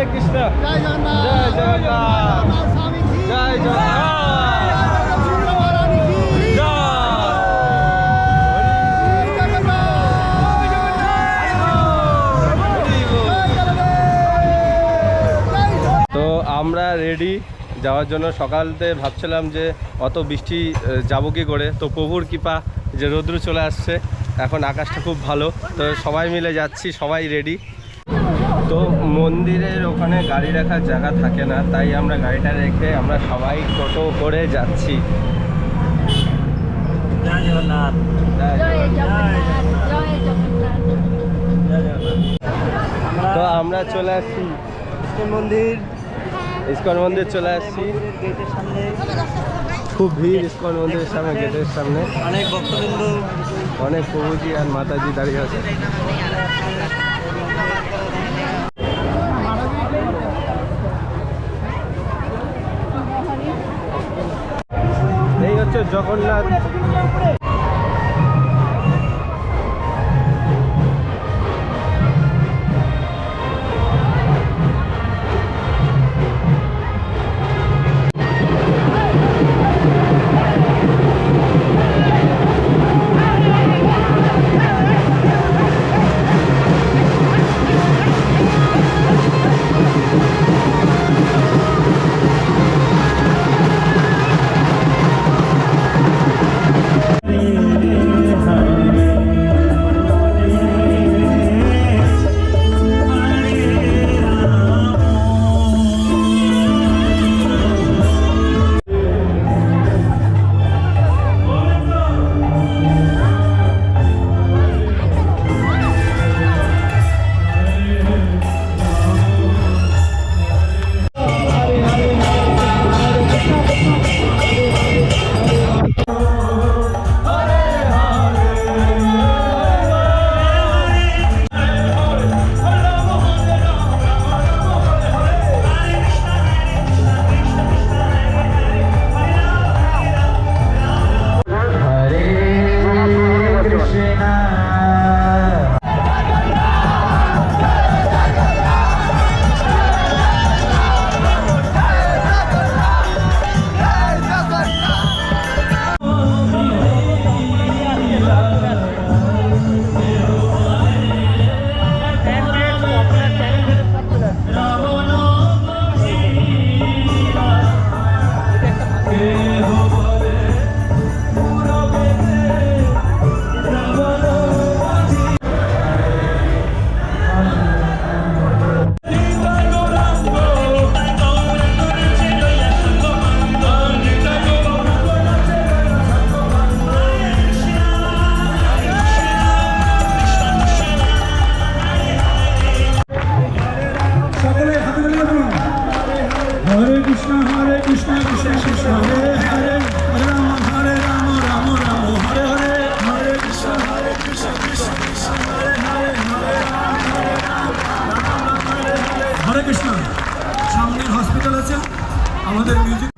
তো কৃষ্ণ। জয় জগন্নাথ। জয় জগন্নাথ। জয় জগন্নাথ আমরা রেডি যাওয়ার জন্য সকালতে ভাবছিলাম যে অত বৃষ্টি যাব কি করে? তো প্রভুর কৃপা যে রৌদ্র চলে আসছে। এখন আকাশটা খুব ভালো। তো সবাই মিলে যাচ্ছি সবাই রেডি তো মন্দিরের ওখানে গাড়ি রাখার জায়গা থাকে না তাই আমরা গাড়িটা রেখে আমরা সবাই টোটো করে যাচ্ছি। তো আমরা চলে আসছি। ইস্কন মন্দির। ইস্কন মন্দির চলে আসছি। খুব ভিড় ইস্কন মন্দিরের সামনে গেটের সামনে। অনেক ভক্তবৃন্দ। অনেক প্রভুজি আর মাতাজি দাঁড়িয়ে আছে। জগন্নাথ। সকলে হাতে তুলে বলুন হরে কৃষ্ণ হরে কৃষ্ণ কৃষ্ণ কৃষ্ণ, হরে হরে রাম হরে রাম রাম রাম, হরে হরে হরে কৃষ্ণ হরে কৃষ্ণ কৃষ্ণ কৃষ্ণ, হরে হরে হরে রাম হরে রাম রাম রাম, হরে হরে কৃষ্ণ। সামনে হসপিটাল আছে। আমাদের মিউজিক